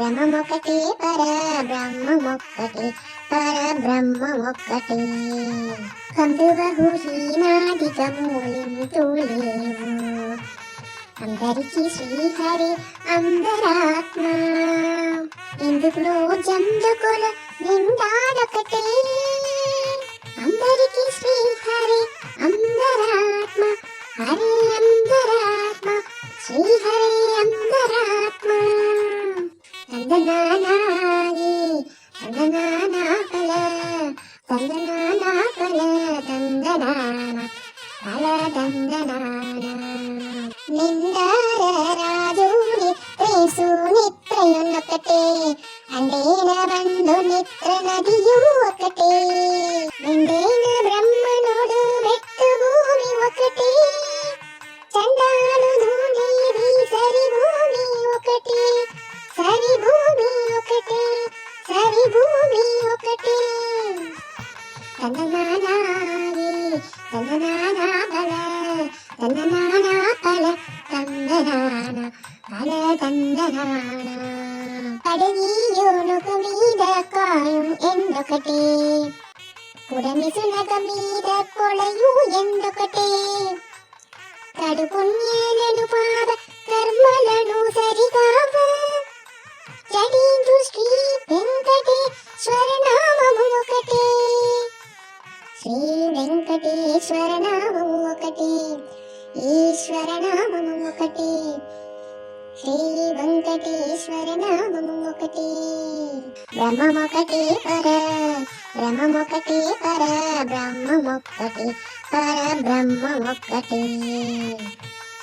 బ్రహ్మమొకటి పర బ్రహ్మమొక్కటి పర బ్రహ్మమొక్కటి కందువహుహీనాదికమూలింతూ లేవు అందరికీ శ్రీహరి అందరాత్మ. ఇందులో జందుకుల నిండాలొకటే అందరికీ శ్రీహరి అందరాత్మ. హరి అందరాత్మ. శ్రీహరి തങ്കനാനായി തങ്കനാനാകല തങ്കനാനാകല തങ്കനാന പല തങ്കനാന നിന്ദാര രാജൂരി ത്രിസൂമിത്രയൊന്നൊക്കട്ടെ അണ്ടേന ബന്ധു നിത്യ തന്നനാനാരി തന്നനാനാപല തന്നനാനാപല തന്നനാന പല തന്നനാന. പടനീയോണുകു മീത കായും എന്തൊക്കട്ടെ? പുടമിസുനക മീത കൊളയൂ എന്തൊക്കട്ടെ? തടുപുണ്യനു പാത കർമ്മലണു സരികാവ് ചടീഞ്ചു ശ്രീ വെങ്കടേശ്വരൻ వెంకటేశ్వర నామము ఒకటే ఈశ్వర నామము ఒకటే శ్రీ వెంకటేశ్వర నామము ఒకటే బ్రహ్మమొకటి పర బ్రహ్మమొకటి పర బ్రహ్మమొక్కటి பர பிரம்மொக்கட்டே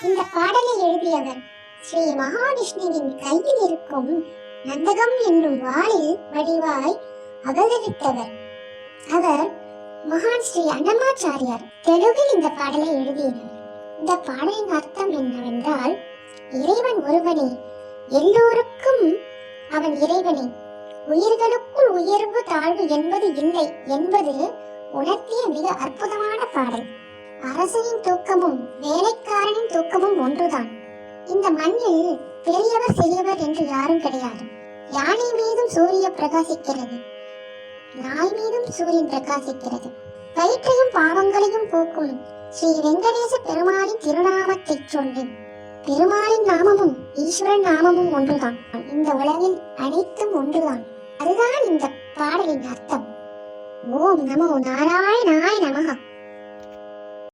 இந்த பாடலை எழுதியவர் ஸ்ரீ மகாவிஷ்ணுவின் கையில் இருக்கும் நந்தகம் என்னும் வாளில் வடிவாய் அவதரித்தவர் அவர் மகான் ஸ்ரீ அன்னமாச்சாரியார் தெலுங்கில் இந்த பாடலை எழுதினார். இந்த பாடலின் அர்த்தம் என்னவென்றால் இறைவன் ஒருவனே எல்லோருக்கும் அவன் இறைவனே. உயிர்களுக்குள் உயர்வு தாழ்வு என்பது இல்லை என்பது உணர்த்திய மிக அற்புதமான பாடல். அரசனின் தூக்கமும் வேலைக்காரனின் தூக்கமும் ஒன்றுதான். இந்த மண்ணில் பெரியவர் சிறியவர் என்று யாரும் கிடையாது. யானை மீதும் சூரிய பிரகாசிக்கிறது. நாள் மீதும் சூரியன் பிரகாசிக்கிறது. வயிற்றையும் பாவங்களையும் போக்கும் ஸ்ரீ வெங்கடேச பெருமாளின் திருநாமத்தைச் சொல்லி பெருமாளின் நாமமும் ஈஸ்வரன் நாமமும் ஒன்றுதான். இந்த உலகில் அனைத்தும் ஒன்றுதான். அதுதான் இந்த பாடலின் அர்த்தம். ஓம் நமோ நாராயணாய நமகா